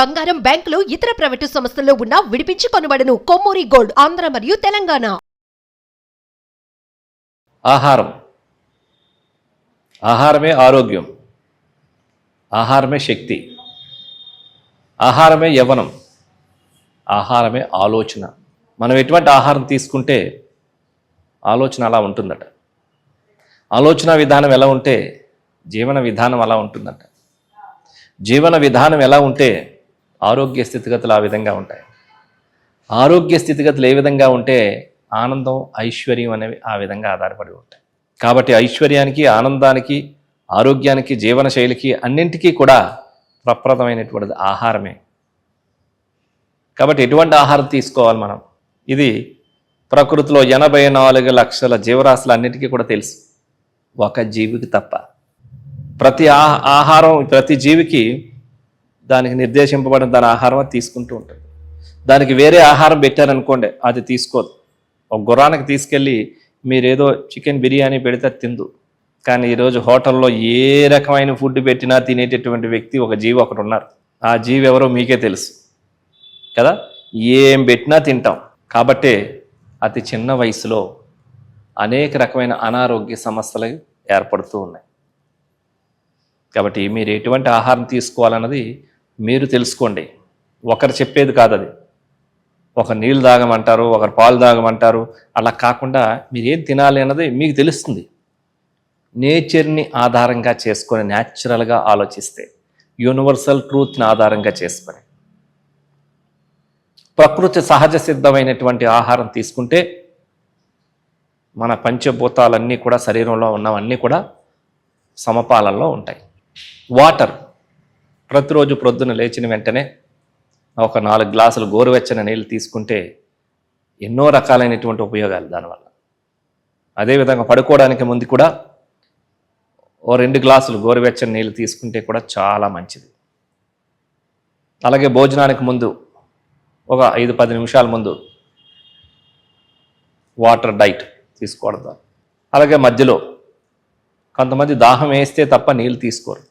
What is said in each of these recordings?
బంగారం బ్యాంకులు ఇతర ప్రైవేటు సంస్థల్లో ఉన్న విడిపించి కొనబడను. కొమ్మూరి గోల్డ్ ఆంధ్ర మరియు తెలంగాణ. ఆహారం. ఆహారమే ఆరోగ్యం. ఆహారమే శక్తి. ఆహారమే యవనం ఆహారమే ఆలోచన. మనం ఎటువంటి ఆహారం తీసుకుంటే ఆలోచన అలా ఉంటుందట. ఆలోచన విధానం ఎలా ఉంటే జీవన విధానం అలా ఉంటుందట. జీవన విధానం ఎలా ఉంటే ఆరోగ్య స్థితిగతులు ఆ విధంగా ఉంటాయి. ఆరోగ్య స్థితిగతులు ఏ విధంగా ఉంటే ఆనందం ఐశ్వర్యం అనేవి ఆ విధంగా ఆధారపడి ఉంటాయి. కాబట్టి ఐశ్వర్యానికి ఆనందానికి ఆరోగ్యానికి జీవన శైలికి అన్నింటికీ కూడా ప్రప్రదమైనటువంటిది ఆహారమే. కాబట్టి ఎటువంటి ఆహారం తీసుకోవాలి మనం? ఇది ప్రకృతిలో ఎనభై నాలుగు లక్షల జీవరాశులు అన్నిటికీ కూడా తెలుసు. ఒక జీవికి తప్ప. ప్రతి ఆహ ఆహారం ప్రతి జీవికి దానికి నిర్దేశింపబడిన దాని ఆహారం అది తీసుకుంటూ ఉంటుంది. దానికి వేరే ఆహారం పెట్టారనుకోండి అది తీసుకోదు. ఒక గుర్రానికి తీసుకెళ్ళి మీరేదో చికెన్ బిర్యానీ పెడితే అది తిందు. కానీ ఈరోజు హోటల్లో ఏ రకమైన ఫుడ్ పెట్టినా తినేటటువంటి వ్యక్తి ఒక జీవి ఒకడు ఉన్నారు. ఆ జీవి ఎవరో మీకే తెలుసు. కదా? ఏం పెట్టినా తింటాం. కాబట్టే అతి చిన్న వయసులో అనేక రకమైన అనారోగ్య సమస్యలు ఏర్పడుతూ ఉన్నాయి. కాబట్టి మీరు ఎటువంటి ఆహారం తీసుకోవాలన్నది మీరు తెలుసుకోండి. ఒకరు చెప్పేది కాదు అది ఒక నీళ్ళు తాగమంటారు ఒకరు పాలు తాగమంటారు. అలా కాకుండా మీరు ఏం తినాలి అన్నది మీకు తెలుస్తుంది. నేచర్ని ఆధారంగా చేసుకొని న్యాచురల్గా ఆలోచిస్తే యూనివర్సల్ ట్రూత్ని ఆధారంగా చేసుకొని ప్రకృతి సహజ సిద్ధమైనటువంటి ఆహారం తీసుకుంటే మన పంచభూతాలన్నీ కూడా శరీరంలో ఉన్నవన్నీ కూడా సమపాలనలో ఉంటాయి. వాటర్ ప్రతిరోజు ప్రొద్దున లేచిన వెంటనే ఒక నాలుగు గ్లాసులు గోరువెచ్చని నీళ్ళు తీసుకుంటే ఎన్నో రకాలైనటువంటి ఉపయోగాలు దానివల్ల. అదేవిధంగా పడుకోవడానికి ముందు కూడా ఓ రెండు గ్లాసులు గోరువెచ్చని నీళ్ళు తీసుకుంటే కూడా చాలా మంచిది. అలాగే భోజనానికి ముందు ఒక ఐదు పది నిమిషాల ముందు వాటర్ డైట్ తీసుకోవడం అలాగే మధ్యలో కొంతమంది దాహం వేస్తే తప్ప నీళ్ళు తీసుకోరు.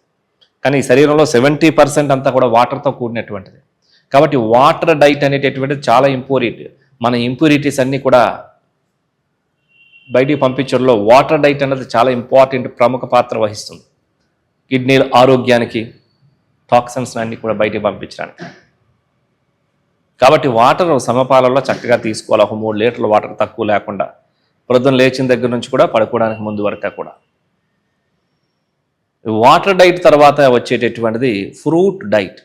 కానీ శరీరంలో సెవెంటీ పర్సెంట్ అంతా కూడా వాటర్తో కూడినటువంటిది. కాబట్టి వాటర్ డైట్ అనేటటువంటిది చాలా ఇంపూరిటీ మన ఇంప్యూరిటీస్ అన్నీ కూడా బయటికి పంపించడంలో వాటర్ డైట్ అనేది చాలా ఇంపార్టెంట్ ప్రముఖ పాత్ర వహిస్తుంది. కిడ్నీల ఆరోగ్యానికి టాక్సిన్స్ అన్నీ కూడా బయటికి పంపించడానికి. కాబట్టి వాటర్ సమపాలలో చక్కగా తీసుకోవాలి. ఒక మూడు లీటర్ల వాటర్ తక్కువ లేకుండా. ప్రొద్దున లేచిన దగ్గర నుంచి కూడా పడుకోవడానికి ముందు వరకు కూడా. వాటర్ డైట్ తర్వాత వచ్చేటటువంటిది ఫ్రూట్ డైట్.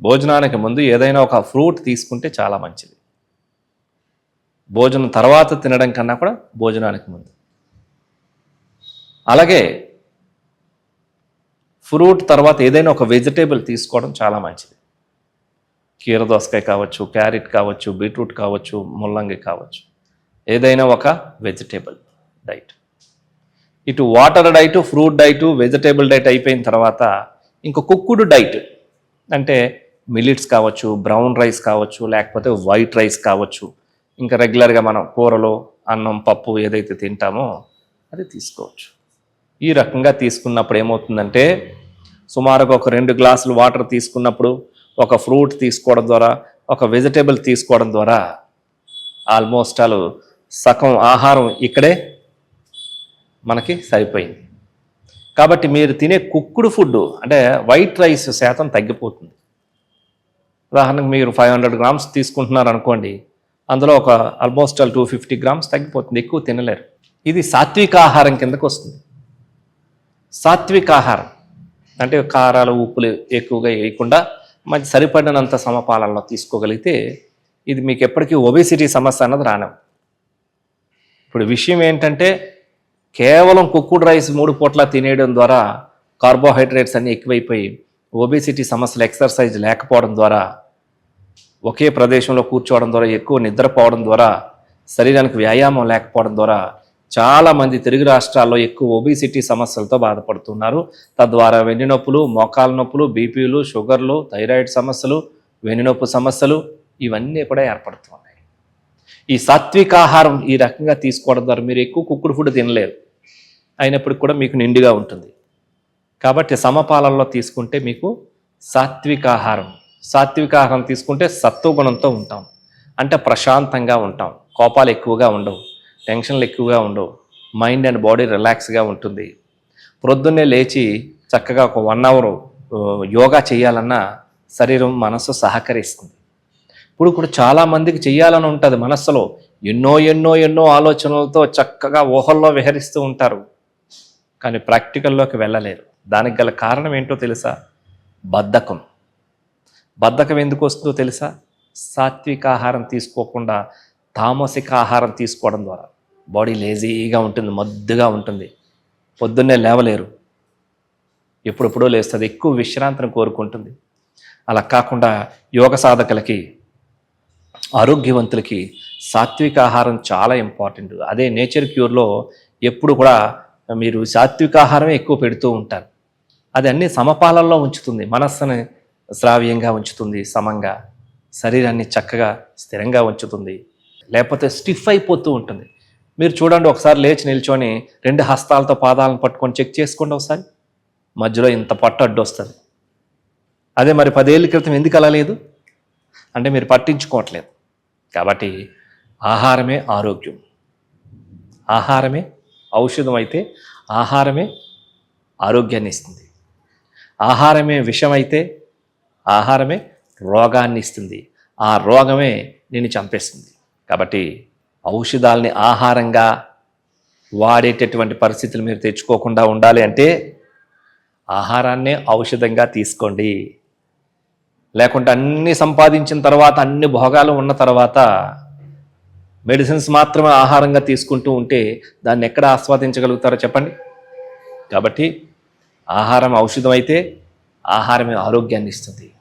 భోజనానికి ముందు ఏదైనా ఒక ఫ్రూట్ తీసుకుంటే చాలా మంచిది. భోజనం తర్వాత తినడం కన్నా కూడా భోజనానికి ముందు. అలాగే ఫ్రూట్ తర్వాత ఏదైనా ఒక వెజిటేబుల్ తీసుకోవడం చాలా మంచిది. కీర దోసకాయ కావచ్చు క్యారెట్ కావచ్చు బీట్రూట్ కావచ్చు ముల్లంగి కావచ్చు. ఏదైనా ఒక వెజిటేబుల్ డైట్. ఇటు water diet fruit diet vegetable diet అయిపోయిన తర్వాత ఇంకో కుక్కుడు డైట్. అంటే మిలిట్స్ కావచ్చు బ్రౌన్ రైస్ కావచ్చు లేకపోతే వైట్ రైస్ కావచ్చు. ఇంకా రెగ్యులర్గా మనం కూరలు అన్నం పప్పు ఏదైతే తింటామో అది తీసుకోవచ్చు. ఈ రకంగా తీసుకున్నప్పుడు ఏమవుతుందంటే సుమారుగా ఒక రెండు గ్లాసులు వాటర్ తీసుకున్నప్పుడు ఒక ఫ్రూట్ తీసుకోవడం ద్వారా ఒక వెజిటేబుల్ తీసుకోవడం ద్వారా ఆల్మోస్ట్ ఆల్ సగం ఆహారం ఇక్కడే మనకి సరిపోయింది. కాబట్టి మీరు తినే కుక్కుడు ఫుడ్ అంటే వైట్ రైస్ శాతం తగ్గిపోతుంది. ఉదాహరణకు మీరు ఫైవ్ హండ్రెడ్ గ్రామ్స్ తీసుకుంటున్నారు అనుకోండి అందులో ఒక ఆల్మోస్ట్ టూ ఫిఫ్టీ గ్రామ్స్ తగ్గిపోతుంది ఎక్కువ తినలేరు. ఇది సాత్విక ఆహారం కిందకు వస్తుంది. సాత్విక ఆహారం అంటే కారాలు ఉప్పులు ఎక్కువగా వేయకుండా మంచి సరిపడినంత సమపాలనలో తీసుకోగలిగితే ఇది మీకు ఎప్పటికీ ఒబేసిటీ సమస్య అన్నది రానం ఇప్పుడు విషయం ఏంటంటే కేవలం కుక్కుడు రైస్ మూడు పూట్ల తినేయడం ద్వారా కార్బోహైడ్రేట్స్ అన్నీ ఎక్కువైపోయి ఒబేసిటీ సమస్యలు ఎక్సర్సైజ్ లేకపోవడం ద్వారా ఒకే ప్రదేశంలో కూర్చోవడం ద్వారా ఎక్కువ నిద్రపోవడం ద్వారా శరీరానికి వ్యాయామం లేకపోవడం ద్వారా చాలామంది తెలుగు రాష్ట్రాల్లో ఎక్కువ ఒబిసిటీ సమస్యలతో బాధపడుతున్నారు. తద్వారా వెన్ను నొప్పులు మోకాల నొప్పులు బీపీలు షుగర్లు థైరాయిడ్ సమస్యలు వెన్నునొప్పి సమస్యలు ఇవన్నీ కూడా ఏర్పడుతున్నాయి. ఈ సాత్విక ఆహారం ఈ రకంగా తీసుకోవడం ద్వారా మీరు ఎక్కువ కుక్కుడు ఫుడ్ తినలేరు. అయినప్పటికి కూడా మీకు నిండుగా ఉంటుంది. కాబట్టి సమపాలనలో తీసుకుంటే మీకు సాత్విక ఆహారం సాత్విక ఆహారం తీసుకుంటే సత్వగుణంతో ఉంటాం. అంటే ప్రశాంతంగా ఉంటాం. కోపాలు ఎక్కువగా ఉండవు టెన్షన్లు ఎక్కువగా ఉండవు. మైండ్ అండ్ బాడీ రిలాక్స్గా ఉంటుంది. ప్రొద్దున్నే లేచి చక్కగా ఒక వన్ అవర్ యోగా చేయాలన్నా శరీరం మనస్సు సహకరిస్తుంది. ఇప్పుడు ఇప్పుడు చాలామందికి చేయాలని ఉంటుంది మనస్సులో. ఎన్నో ఎన్నో ఎన్నో ఆలోచనలతో చక్కగా ఊహల్లో విహరిస్తూ ఉంటారు. కానీ ప్రాక్టికల్లోకి వెళ్ళలేరు. దానికి గల కారణం ఏంటో తెలుసా? బద్ధకం. బద్ధకం ఎందుకు వస్తుందో తెలుసా? సాత్విక ఆహారం తీసుకోకుండా తామసిక ఆహారం తీసుకోవడం ద్వారా. బాడీ లేజీగా ఉంటుంది మద్దుగా ఉంటుంది. పొద్దున్నే లేవలేరు. ఎప్పుడెప్పుడో లేస్తుంది. ఎక్కువ విశ్రాంతిని కోరుకుంటుంది. అలా కాకుండా యోగ సాధకులకి ఆరోగ్యవంతులకి సాత్విక ఆహారం చాలా ఇంపార్టెంట్. అదే నేచర్ క్యూర్లో ఎప్పుడు కూడా మీరు సాత్విక ఆహారమే ఎక్కువ పెడుతూ ఉంటారు. అది అన్ని సమపాలనలో ఉంచుతుంది. మనస్సుని శ్రావ్యంగా ఉంచుతుంది సమంగా శరీరాన్ని చక్కగా స్థిరంగా ఉంచుతుంది. లేకపోతే స్టిఫ్ అయిపోతూ ఉంటుంది. మీరు చూడండి ఒకసారి లేచి నిల్చొని రెండు హస్తాలతో పాదాలను పట్టుకొని చెక్ చేసుకోండి ఒకసారి. మధ్యలో ఇంత పట్టు అడ్డు వస్తుంది. అదే మరి పదేళ్ళ క్రితం ఎందుకు అలా లేదు? అంటే మీరు పట్టించుకోవట్లేదు. కాబట్టి ఆహారమే ఆరోగ్యం. ఆహారమే ఔషధం అయితే ఆహారమే ఆరోగ్యాన్ని ఇస్తుంది ఆహారమే విషమైతే ఆహారమే రోగాన్ని ఇస్తుంది ఆ రోగమే నిన్ను చంపేస్తుంది. కాబట్టి ఔషధాలని ఆహారంగా వాడేటటువంటి పరిస్థితులు మీరు తెచ్చుకోకుండా ఉండాలి అంటే ఆహారాన్నే ఔషధంగా తీసుకోండి. లేకుంటే అన్ని సంపాదించిన తర్వాత అన్ని భోగాలు ఉన్న తర్వాత మెడిసిన్స్ మాత్రమే ఆహారంగా తీసుకుంటూ ఉంటే దాన్ని ఎక్కడ ఆస్వాదించగలుగుతారో చెప్పండి. కాబట్టి ఆహారం ఔషధం అయితే ఆహారమే ఆరోగ్యాన్ని ఇస్తుంది.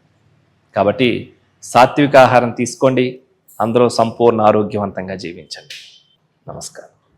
కాబట్టి సాత్విక ఆహారం తీసుకోండి. అందరూ సంపూర్ణ ఆరోగ్యవంతంగా జీవించండి. నమస్కారం.